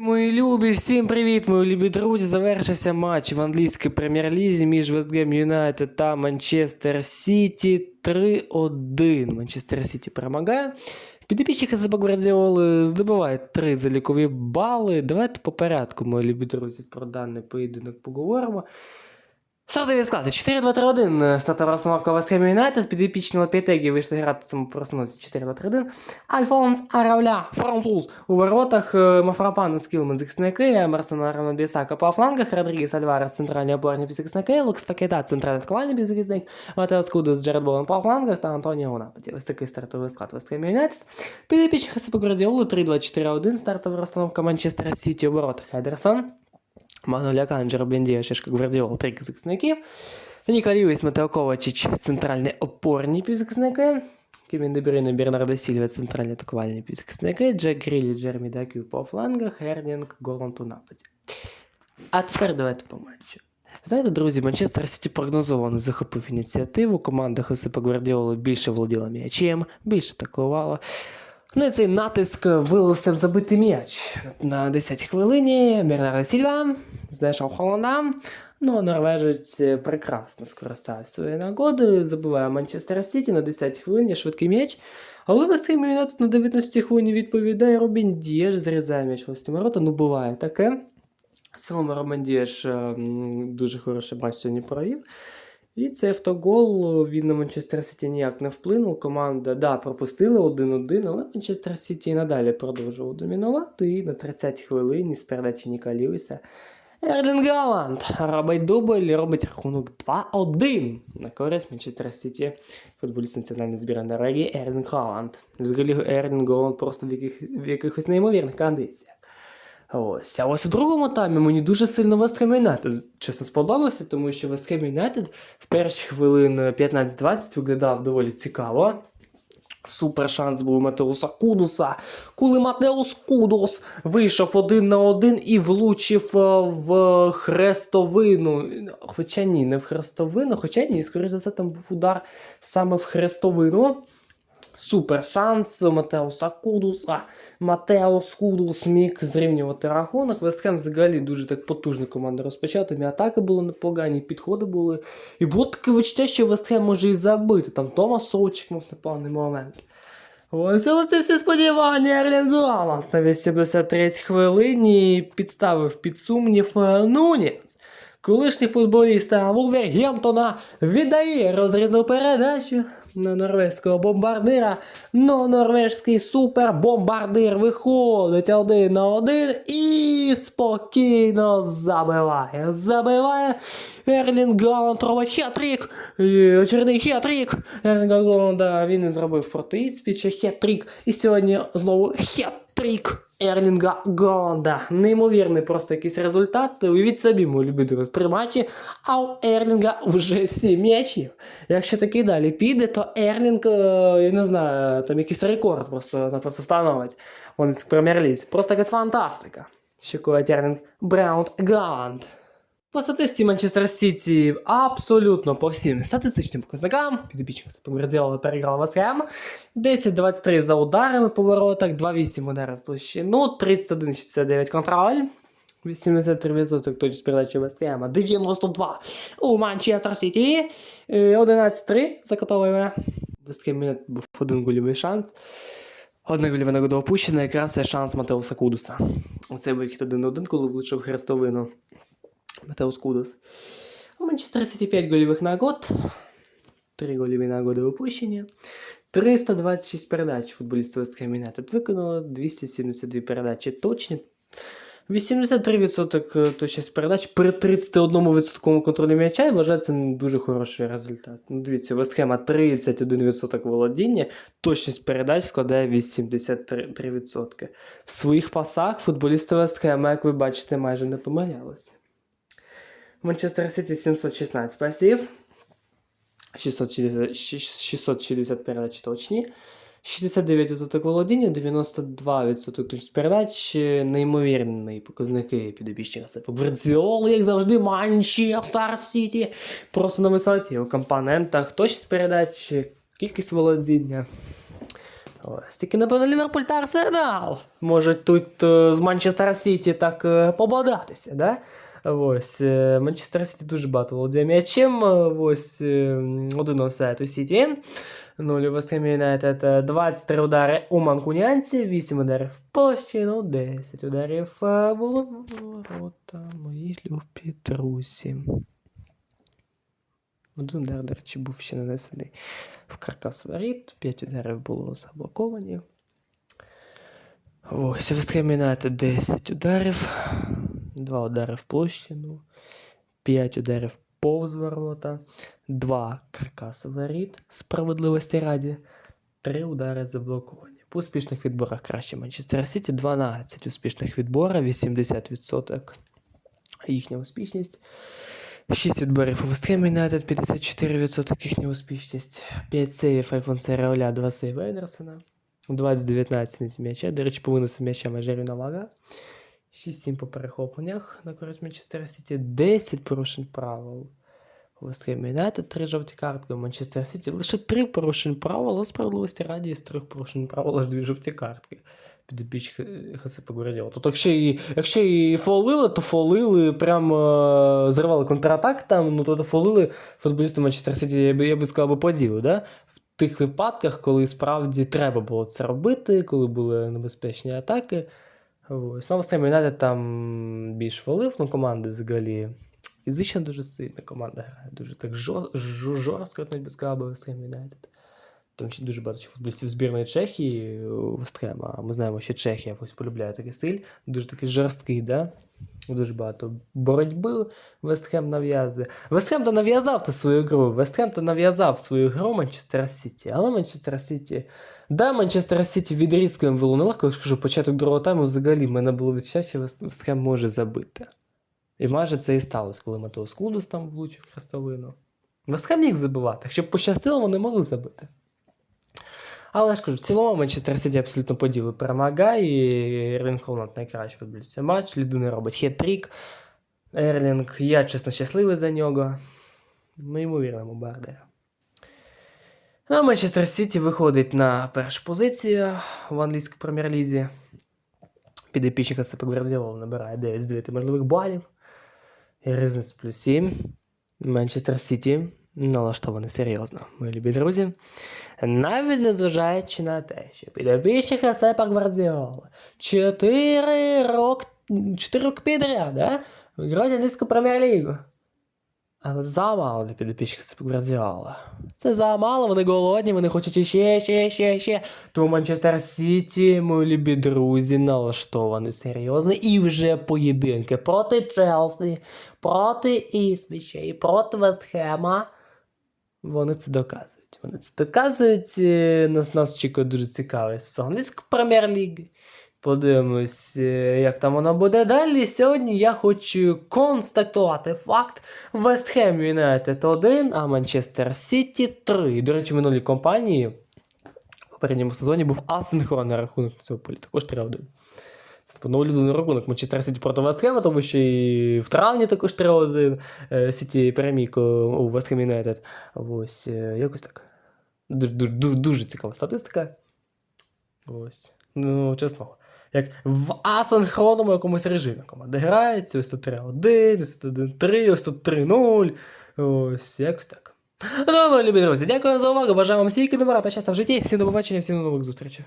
Мої любі, всім привіт, мої любі друзі. Завершився матч в англійській прем'єр-лізі між Вестгем Юнайтед та Манчестер Сіті 3-1. Манчестер Сіті перемагає. Підопічники за Гвардіоли здобувають три залікові бали. Давайте по порядку, мої любі друзі, про даний поєдинок поговоримо. Стартові склади 4-2-3-1. Стартова розстановка Вестхем Юнайтед. Підопічні Лапітегі вийшли грати самопроснувся 4-2-3-1. Альфонс Аравля, француз. У воротах е, Мафрапан Скілмен захисники, Емерсон Арнольд Бісака по флангах, Родрігес Альварес центральні опорні півзахисники, Лукс Пакета центральний атакувальний півзахисник, Матео Скудес, Джеред Болен по флангах та Антоніо у нападі. Ось такий стартовий склад Вестхем Юнайтед. Підопічні ХСП Гвардіоли 3-2-4-1. Стартова розстановка Манчестер Сіті у воротах Едерсон. Мануля Канджер, Бендія, Шишка Гвардіол, три захисники. Ніка Льюіс, Матео Ковачич, центральні опорні півзахисники. Кевін Дебрюйне, Бернардо Сільва, центральні атакувальні півзахисники. Джек Грілі, Джермі Дакю по флангах, Гернінг, Голланд у нападі. А тепер давайте по матчу. Знаєте, друзі, Манчестер Сіті прогнозовано захопив ініціативу. Команда Хосипа Гвардіоли більше володіла м'ячем, більше атакувала. Ну і цей натиск вилився в забитий м'яч. На 10 хвилині Бернардо Сільва знайшов Холланда. Ну, норвежець прекрасно скористався своєю нагодою, забиває Манчестер Сіті на 10 хвилині, швидкий м'яч. Але Вестхем Юнайтед на 19 хвилині відповідає Робін Дієш, зрізає м'яч власні ворота. Ну, буває таке. В цілому Робін Дієш е, дуже хороший матч сьогодні провів. І цей автогол він на Манчестер Сіті ніяк не вплинув. Команда да, пропустила 1-1, але Манчестер Сіті надалі продовжував домінувати. І на 30 хвилині з передачі Ніка Льюіса Ерлін Галанд робить дубль робить рахунок 2-1 на користь Манчестер Сіті. Футболіст національної збірної Норвегії Ерлін Галанд. Взагалі Ерлін Галанд просто в, яких, в якихось неймовірних кондиціях. Ось. А ось у другому таймі мені дуже сильно Вестхем Юнайтед чесно сподобався, тому що Вестхем Юнайтед в перші хвилин 15-20 виглядав доволі цікаво. Супер шанс був у Матеуса Кудуса. Коли Матеус Кудус вийшов один на один і влучив е, в хрестовину. Хоча ні, не в хрестовину, хоча ні, скоріше за все, там був удар саме в хрестовину. Супер шанс Матеуса Кудуса. Матеус Кудус міг зрівнювати рахунок. Вестхем взагалі дуже так потужна команда розпочати. І атаки були непогані, підходи були. І було таке відчуття, що Вестхем може і забити. Там Томас Совчик мав непевний момент. Ось, це всі сподівання Ерлін Галанд на 83 хвилині підставив під сумнів е, Нуніс. Колишній футболіст Вулвергемптона віддає розрізну передачу на норвезького бомбардира. Но норвезький супербомбардир виходить один на один і спокійно забиває. Забиває Ерлін Галанд робить хет-трік. І Очередний хет-трік. Ерлін Галанда він зробив проти Іспіча хет-трік. І сьогодні знову хет-трік. Ерлінга Голланда. Неймовірний просто якийсь результат. Уявіть собі, мої любі три матчі, а у Ерлінга вже сім м'ячів. Якщо такий далі піде, то Ерлінг, е, я не знаю, там якийсь рекорд просто напросто встановить. Вони з прем'єр-лізі. Просто якась фантастика. Шикує Ерлінг Браунд Голланд. По статистиці Манчестер Сіті абсолютно по всім статистичним показникам. Підопічник Гвардіола переграла Вестхем. 10-23 за ударами по воротах, 2-8 ударів в площину, 31-69 контроль. 83% точність передачі Вестхема, 92 у Манчестер Сіті. Е, 11-3 за котовими. Вестхем був один гольовий шанс. Одна гольова нагода опущена, якраз це шанс Матеуса Кудуса. Оцей вихід 1-1, коли влучив хрестовину. Матеус Кудус. У Манчестер Сіті 5 гольових нагод. 3 гольові нагоди опущення. 326 передач West Ham United виконало, 272 передачі точні. 83% точність передач при 31% контролі м'яча і вважаю, це дуже хороший результат. Ну, дивіться, Вестхема 31% володіння, точність передач складає 83%. В своїх пасах футболісти Вестхема, як ви бачите, майже не помилялися. Манчестер Сіті 716 пасів. 660, 660 передач точні. 69% володіння, 92% точність передач, неймовірні показники підопічника Сепа. Гвардіол, як завжди, Манчестер Сіті. Просто на висоті у компонентах точність передач, кількість володіння. Ось тільки напевно Ліверпуль та Арсенал можуть тут е, з Манчестер Сіті так е, пободатися, да? Ось, е, Манчестер Сіті дуже багато володіє м'ячем. е, Ось е, один офсайд у Сіті. 0 у Вест Хем Юнайтед. е, 23 удари у манкуніанців, 8 ударів в площину, 10 ударів е, було в ворота. Мої любі друзі. Один удар, до речі, був ще нанесений в каркас воріт, 5 ударів було заблоковані. Ось, Вест Юнайтед 10 ударів, 2 удари в площину, 5 ударів повз ворота, 2 каркас воріт, справедливості раді, 3 удари заблоковані. По успішних відборах краще Манчестер Сіті, 12 успішних відборів, 80% їхня успішність. 6 відборів у Вестхем Юнайтед, 54% їхня успішність. 5 сейвів Альфонса Реоля, 2 сейви Едерсона. 20-19 з м'яча. До речі, по виносу м'яча майже рівна вага. 6-7 по перехопленнях на користь Манчестер Сіті. 10 порушень правил. Вестхем Юнайтед 3 жовті картки. У Манчестер Сіті лише 3 порушень правил, але справедливості раді з 3 порушень правил аж 2 жовті картки. Підопіч Хасипа Гвардіола. Тобто, якщо і, якщо і фолили, то фолили, прям е, зривали контратак там, ну то фолили футболісти Манчестер Сіті, я би, я би сказав, би по ділу, да? В тих випадках, коли справді треба було це робити, коли були небезпечні атаки. Ось. Ну, а Юнайтед там більш фолив, ну команди взагалі фізично дуже сильна команда грає, дуже так жор, жор, жорстко, навіть би сказав Вестхем Юнайтед. Там ще дуже багато футболістів збірної Чехії у Вестхема. А Ми знаємо, що Чехія ось полюбляє такий стиль, дуже такий жорсткий, да? Дуже багато боротьби Вестхем нав'язує. Вестхем то нав'язав то свою гру. Вестхем то нав'язав свою гру Манчестер Сіті. Але Манчестер Сіті. Да, Манчестер Сіті відрізком було нелегко, я скажу, початок другого тайму взагалі в мене було відчуття, що Вестхем може забити. І майже це і сталося, коли Матеус Кудус там влучив хрестовину. Вестхем міг забивати. Якщо пощастило, вони могли забити. Але ж кажу, в цілому Манчестер Сіті абсолютно по ділу перемагає. Ерлінг Холланд найкращий футболіст матч. Людина робить хет-трік. Ерлінг, я чесно щасливий за нього. Неймовірно бомбардир. Ну, Манчестер Сіті виходить на першу позицію в англійській прем'єр-лізі. Підопічника Сепа Гвардіола набирає 9 з 9 можливих балів. Різниця плюс 7. Манчестер Сіті налаштований серйозно, мої любі друзі. Навіть незважаючи на те, що підопічника Сепа Гвардіола 4 роки, 4 роки підряд, да? виграють англійську прем'єр-лігу. Але замало для підопічних Сепа Гвардіола. Це замало, вони голодні, вони хочуть іще, ще, ще, ще. Тому Манчестер Сіті, мої любі друзі, налаштований серйозно. І вже поєдинки проти Челсі, проти Ісвіча і проти Вестхема. Вони це доказують. Вони це доказують. Е, Нас, нас чекає дуже цікавий сезон англійської прем'єр-ліги. Подивимось, е, як там воно буде далі. Сьогодні я хочу констатувати факт: Вест Хем Юнайтед 1, а Манчестер Сіті 3. До речі, в минулій компанії в попередньому сезоні був асинхронний рахунок цього полі, також 3-1. Типу новолюблений рахунок Манчестер Сіті проти Вест Хема, тому що і в травні також 3-1 е, Сіті переміг е, у Вест Хем Юнайтед. Ось, е, якось так. Ду- ду- ду- Дуже цікава статистика. Ось. Ну, чесно. Як в асинхронному якомусь режимі команда грається, ось тут 3-1, ось тут 1-3, ось тут 3-0. Ось, якось так. Ну, любі друзі, дякую за увагу. Бажаю вам стільки добра та щастя в житті. Всім до побачення, всім до нових зустрічей.